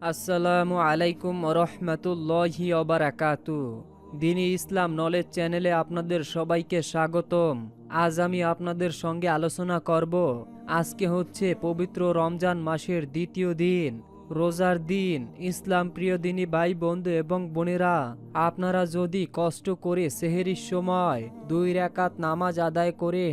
আসসালামু আলাইকুম রহমতুল্লাহি অবরাকাতু দিনই ইসলাম নলেজ চ্যানেলে আপনাদের সবাইকে স্বাগতম। আজ আমি আপনাদের সঙ্গে আলোচনা করব, আজকে হচ্ছে পবিত্র রমজান মাসের দ্বিতীয় দিন। রোজার দিন, ইসলাম প্রিয় দিনী ভাই বন্ধু এবং বোনেরা, আপনারা যদি কষ্ট করে সেহেরির সময় দুই রাকাত নামাজ আদায় করে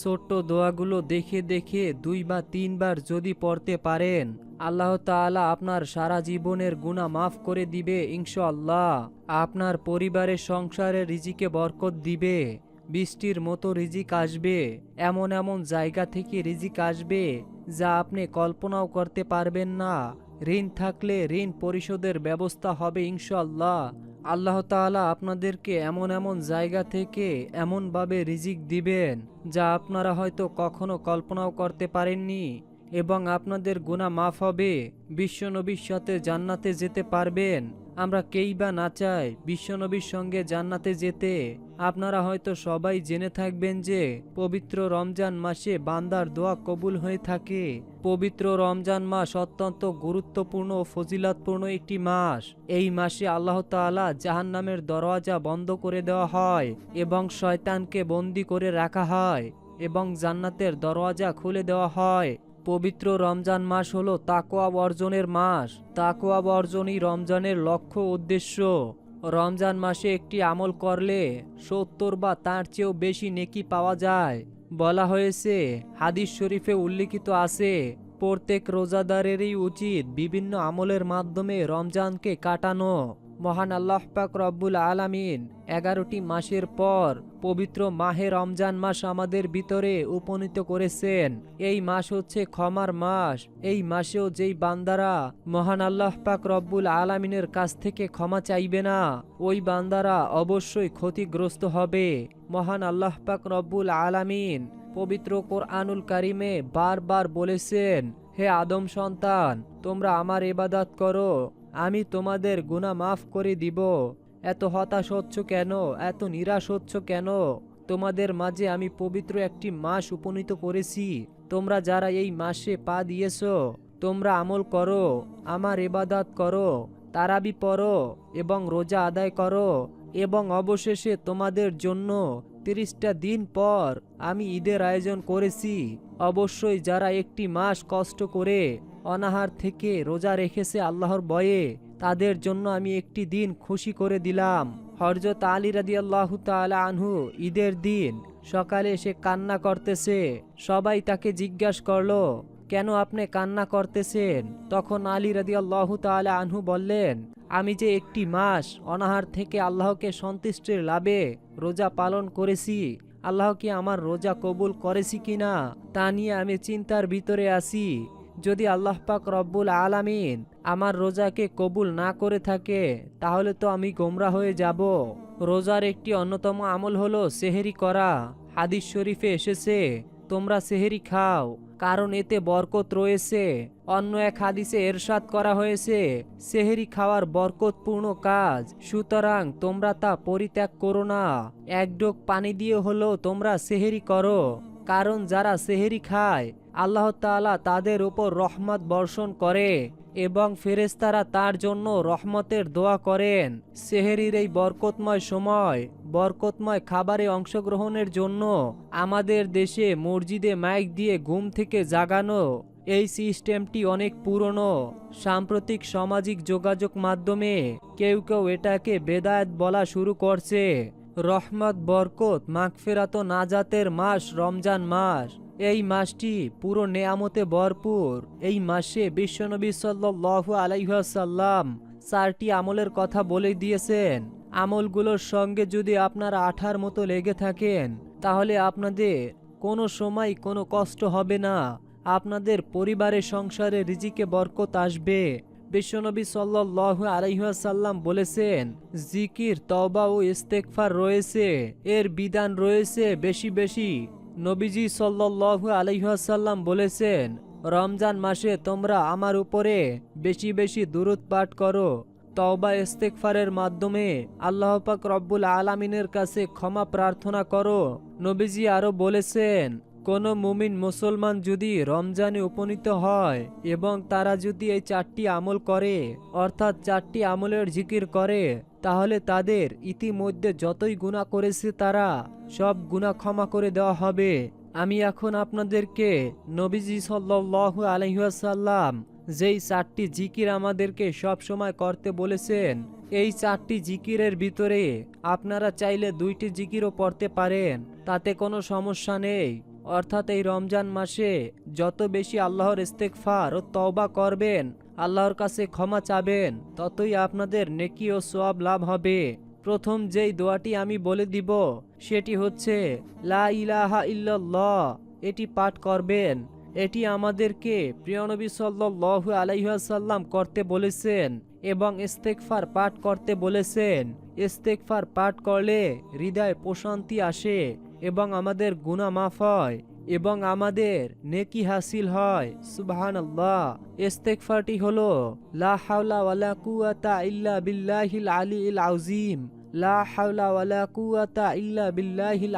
ছোট্ট দোয়াগুলো দেখে দেখে দুই বা তিনবার যদি পড়তে পারেন আল্লাহ তাআলা আপনার সারা জীবনের গুণা মাফ করে দিবে ইনশাআল্লাহ। আপনার পরিবারের সংসারে রিজিকে বরকত দিবে। বৃষ্টির মতো রিজিক আসবে। এমন এমন জায়গা থেকে রিজিক আসবে যা আপনি কল্পনাও করতে পারবেন না। ঋণ থাকলে ঋণ পরিশোধের ব্যবস্থা হবে ইনশাআল্লাহ। আল্লাহ তাআলা আপনাদেরকে এমন এমন জায়গা থেকে এমনভাবে রিজিক দিবেন যা আপনারা হয়তো কখনো কল্পনাও করতে পারেননি। এবং আপনাদের গুণা মাফ হবে। বিশ্বনবীর সাথে জান্নাতে যেতে পারবেন। আমরা কেই বা না চাই বিশ্বনবীর সঙ্গে জান্নাতে যেতে। আপনারা হয়তো সবাই জেনে থাকবেন যে, পবিত্র রমজান মাসে বান্দার দোয়া কবুল হয়ে থাকে। পবিত্র রমজান মাস অত্যন্ত গুরুত্বপূর্ণ ও ফজিলাতপূর্ণ একটি মাস। এই মাসে আল্লাহ তাআলা জাহান্নামের দরওয়াজা বন্ধ করে দেওয়া হয় এবং শয়তানকে বন্দি করে রাখা হয় এবং জান্নাতের দরওয়াজা খুলে দেওয়া হয়। পবিত্র রমজান মাস হলো তাকোয়া বর্জনের মাস। তাকোয়া বর্জনই রমজানের লক্ষ্য উদ্দেশ্য। রমজান মাসে একটি আমল করলে সত্তর বা তার চেয়েও বেশি নেকি পাওয়া যায়। বলা হয়েছে, হাদিস শরীফে উল্লিখিত আছে, প্রত্যেক রোজাদারেরই উচিত বিভিন্ন আমলের মাধ্যমে রমজানকে কাটানো। মহান আল্লাহ পাক রব্বুল আলামিন এগারোটি মাসের পর পবিত্র মাহে রমজান মাস আমাদের ভিতরে উপনীত করেছেন। এই মাস হচ্ছে ক্ষমার মাস। এই মাসেও যেই বান্দারা মহান আল্লাহ পাক রব্বুল আলামিনের কাছ থেকে ক্ষমা চাইবে না, ওই বান্দারা অবশ্যই ক্ষতিগ্রস্ত হবে। মহান আল্লাহ পাক রব্বুল আলামিন পবিত্র কোরআনুল কারিমে বারবার বলেছেন, হে আদম সন্তান, তোমরা আমার ইবাদত করো আমি তোমাদের গুণা মাফ করে দিব। এত হতাশ হচ্ছ কেন? এত নিরাশ হচ্ছ কেন? তোমাদের মাঝে আমি পবিত্র একটি মাস উপনীত করেছি। তোমরা যারা এই মাসে পা দিয়েছ, তোমরা আমল করো, আমার ইবাদত করো, তারাবি পড়ো এবং রোজা আদায় করো এবং অবশেষে তোমাদের জন্য তিরিশটা দিন পর আমি ঈদের আয়োজন করেছি। অবশ্যই যারা একটি মাস কষ্ট করে অনাহার থেকে রোজা রেখেছে আল্লাহর বয়ে। তাদের জন্য আমি একটি দিন খুশি করে দিলাম। হরজত আলী রাদি আল্লাহ তালা আনহু ঈদের দিন, সকালে সে কান্না করতেছে। সবাই তাকে জিজ্ঞাসা করল, কেন আপনি কান্না করতেছেন? তখন আলী রাদি আল্লাহ তালা আনহু বললেন, আমি যে একটি মাস অনাহার থেকে আল্লাহকে সন্তুষ্টির লাভে রোজা পালন করেছি, আল্লাহ কি আমার রোজা কবুল করেছি কিনা তা নিয়ে আমি চিন্তার ভিতরে আছি। যদি আল্লাহ পাক রব্বুল আলামিন আমার রোজাকে কবুল না করে থাকে, তাহলে তো আমি গোমরা হয়ে যাব। রোজার একটি অন্যতম আমল হলো সেহেরি করা। হাদিস শরীফে এসেছে, তোমরা সেহেরি খাও, কারণ এতে বরকত রয়েছে। অন্য এক হাদিসে এরশাদ করা হয়েছে, সেহেরি খাওয়ার বরকতপূর্ণ কাজ, সুতরাং তোমরা তা পরিত্যাগ করো না। এক ডোক পানি দিয়ে হলো তোমরা সেহেরি করো, কারণ যারা সেহেরি খায় আল্লাহ তাআলা তাদের উপর রহমত বর্ষণ করে এবং ফেরেস্তারা তার জন্য রহমতের দোয়া করেন। সেহেরির এই বরকতময় সময়, বরকতময় খাবারে অংশগ্রহণের জন্য আমাদের দেশে মসজিদে মাইক দিয়ে ঘুম থেকে জাগানো, এই সিস্টেমটি অনেক পুরনো। সাম্প্রতিক সামাজিক যোগাযোগ মাধ্যমে কেউ কেউ এটাকে বেদায়েত বলা শুরু করছে। রহমত, বরকত, মাগফেরাত নাজাতের মাস, রমজান মাস। এই মাসটি পুরো নেয়ামতে ভরপুর। এই মাসে বিশ্বনবী সাল্লাল্লাহু আলাইহাল্লাম চারটি আমলের কথা বলে দিয়েছেন। আমলগুলোর সঙ্গে যদি আপনারা আঠার মতো লেগে থাকেন, তাহলে আপনাদের কোনো সময় কোনো কষ্ট হবে না। আপনাদের পরিবারে, সংসারে রিজিকে বরকত আসবে। বিশ্বনবী সাল্লাল্লাহু আলাইহাল্লাম বলেছেন, জিকির, তওবা ও ইস্তেকফার রয়েছে। এর বিধান রয়েছে বেশি বেশি নবীজি সাল্লাল্লাহু আলাইহাল্লাম বলেছেন, রমজান মাসে তোমরা আমার উপরে বেশি বেশি দূরত পাঠ করো। তওবা ইস্তেকফারের মাধ্যমে আল্লাহ পাক রব্বুল আলামিনের কাছে ক্ষমা প্রার্থনা করো। নবীজি আরও বলেছেন, কোনো মুমিন মুসলমান যদি রমজানে উপনীত হয় এবং তারা যদি এই চারটি আমল করে, অর্থাৎ চারটি আমলের জিকির করে তাহলে তাদের ইতিমধ্যে যতই গুণা করেছে তারা সব গুণা ক্ষমা করে দেওয়া হবে। আমি এখন আপনাদেরকে নবীজি সাল্লাল্লাহু আলহিহাসাল্লাম যেই চারটি জিকির আমাদেরকে সব সময় করতে বলেছেন, এই চারটি জিকিরের ভিতরে আপনারা চাইলে দুইটি জিকিরও পড়তে পারেন, তাতে কোনো সমস্যা নেই। অর্থাৎ এই রমজান মাসে যত বেশি আল্লাহর ইস্তেকফার ও তওবা করবেন আল্লাহর কাছে ক্ষমা চাবেন, ততই আপনাদের নেকি ও সোয়াব লাভ হবে। প্রথম যেই দোয়াটি আমি বলে দিব, সেটি হচ্ছে, লা ইলাহা ইল্লাল্লাহ, এটি পাঠ করবেন। এটি আমাদেরকে প্রিয়নবী সাল্লাল্লাহু আলাইহাসাল্লাম করতে বলেছেন এবং ইস্তেকফার পাঠ করতে বলেছেন। ইস্তেকফার পাঠ করলে হৃদয় প্রশান্তি আসে এবং আমাদের গুনাহ মাফ হয়। এবং আমাদের নেকি হাসিল হয়। সুবহান আল্লাহ ইস্তেকফারটি হলো, লা হাওলা কুওয়াতা ইল্লা বিল্লাহিল আউজিম লা কুওয়াতা ইল্লা বিল্লাহিল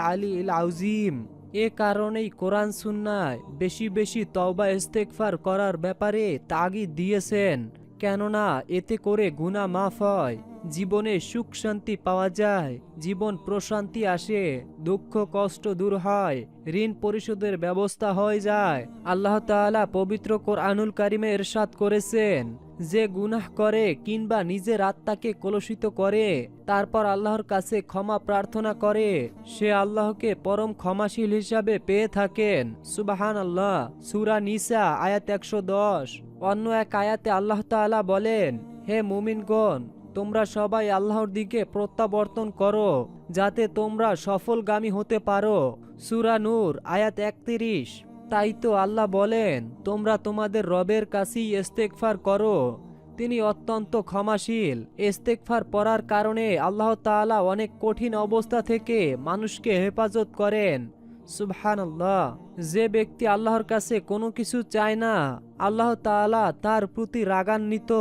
আউজিম এ কারণেই কোরআন সুন্নায় বেশি বেশি তওবা ইস্তেকফার করার ব্যাপারে তাগিদ দিয়েছেন। কেননা এতে করে গুনাহ মাফ হয়, জীবনে সুখ শান্তি পাওয়া যায়, জীবন প্রশান্তি আসে, দুঃখ কষ্ট দূর হয়, ঋণ পরিশোধের ব্যবস্থা হয়ে যায়। আল্লাহ তাআলা পবিত্র কোরআনুল কারিমে এরশাদ করেছেন, যে গুনাহ করে কিংবা নিজের আত্মাকে কলুষিত করে, তারপর আল্লাহর কাছে ক্ষমা প্রার্থনা করে, সে আল্লাহকে পরম ক্ষমাশীল হিসাবে পেয়ে থাকেন। সুবাহান আল্লাহ সুরা নিসা, আয়াত একশো দশ। অন্য এক আয়াতে আল্লাহ তাআলা বলেন, হে মুমিনগণ, তোমরা সবাই আল্লাহর দিকে প্রত্যাবর্তন করো, যাতে তোমরা সফলগামী হতে পারো। সুরা নূর, আয়াত একত্রিশ। তাই তো আল্লাহ বলেন, তোমরা তোমাদের রবের কাছেই ইস্তেকফার করো। তিনি অত্যন্ত ক্ষমাশীল। ইস্তেকফার পড়ার কারণে আল্লাহ তাআলা অনেক কঠিন অবস্থা থেকে মানুষকে হেফাজত করেন। সুবহান যে ব্যক্তি আল্লাহর কাছে কোনো কিছু চায় না আল্লাহ তাআলা তার প্রতি রাগান্বিত।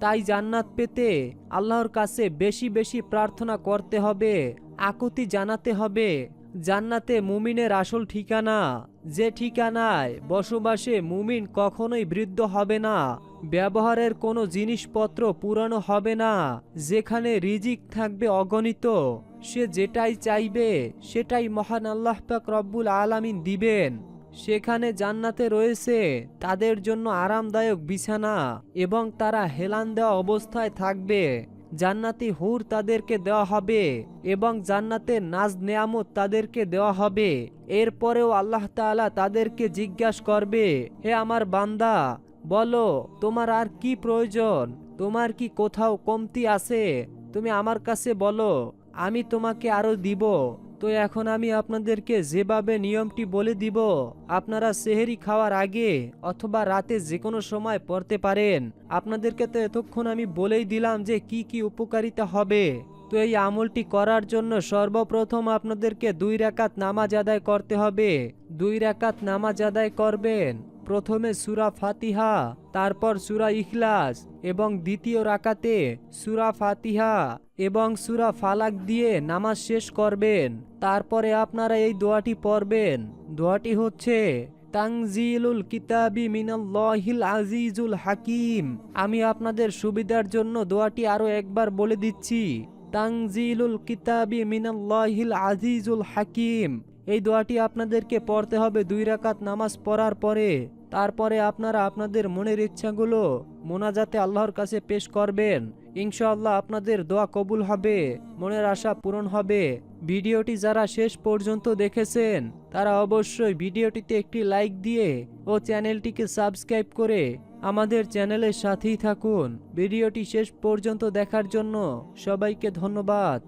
তাই জান্নাত পেতে আল্লাহর কাছে বেশি বেশি প্রার্থনা করতে হবে, আকুতি জানাতে হবে। জান্নাতে মুমিনের আসল ঠিকানা, যে ঠিকানায় বসবাসে মুমিন কখনোই বৃদ্ধ হবে না, ব্যবহারের কোনো জিনিসপত্র পুরানো হবে না, যেখানে রিজিক থাকবে অগণিত। সে যেটাই চাইবে, সেটাই মহান আল্লাহ পাক রব্বুল আলামিন দিবেন। সেখানে জান্নাতে রয়েছে তাদের জন্য আরামদায়ক বিছানা এবং তারা হেলান দেওয়া অবস্থায় থাকবে। জান্নাতি হুর তাদেরকে দেওয়া হবে এবং জান্নাতের নাজ নেয়ামত তাদেরকে দেওয়া হবে। এরপরেও আল্লাহ তাআলা তাদেরকে জিজ্ঞাসা করবে, হে আমার বান্দা, বলো, তোমার আর কি প্রয়োজন? তোমার কি কোথাও কমতি আছে? তুমি আমার কাছে বলো, আমি তোমাকে আরও দিব। তো এখন আমি আপনাদেরকে যেভাবে নিয়মটি বলে দিব, আপনারা সেহেরি খাওয়ার আগে অথবা রাতে যে কোনো সময় পড়তে পারেন। আপনাদেরকে তো এতক্ষণ আমি বলেই দিলাম যে কি কি উপকারিতা হবে। তো এই আমলটি করার জন্য সর্বপ্রথম আপনাদেরকে দুই রাকাত নামাজ আদায় করতে হবে। দুই রাকাত নামাজ আদায় করবেন। প্রথমে সুরা ফাতিহা, তারপর সুরা ইখলাস এবং দ্বিতীয় রাকাতে সুরা ফাতিহা এবং সুরা ফালাক দিয়ে নামাজ শেষ করবেন। তারপরে আপনারা এই দোয়াটি পড়বেন। দোয়াটি হচ্ছে তাংজিলুল কিতাবি মিনাল্লাহিল আজিজুল হাকিম। আমি আপনাদের সুবিধার জন্য দোয়াটি আরও একবার বলে দিচ্ছি তাংজিলুল কিতাবি মিনাল্লাহিল আজিজুল হাকিম। এই দোয়াটি আপনাদেরকে পড়তে হবে দুই রাকাত নামাজ পড়ার পরে। তারপরে আপনারা আপনাদের মনের ইচ্ছাগুলো মোনাজাতে আল্লাহর কাছে পেশ করবেন। ইনশাআল্লাহ আপনাদের দোয়া কবুল হবে, মনের আশা পূরণ হবে। ভিডিওটি যারা শেষ পর্যন্ত দেখেছেন, তারা অবশ্যই ভিডিওটিতে একটি লাইক দিয়ে ও চ্যানেলটিকে সাবস্ক্রাইব করে আমাদের চ্যানেলের সাথেই থাকুন। ভিডিওটি শেষ পর্যন্ত দেখার জন্য সবাইকে ধন্যবাদ।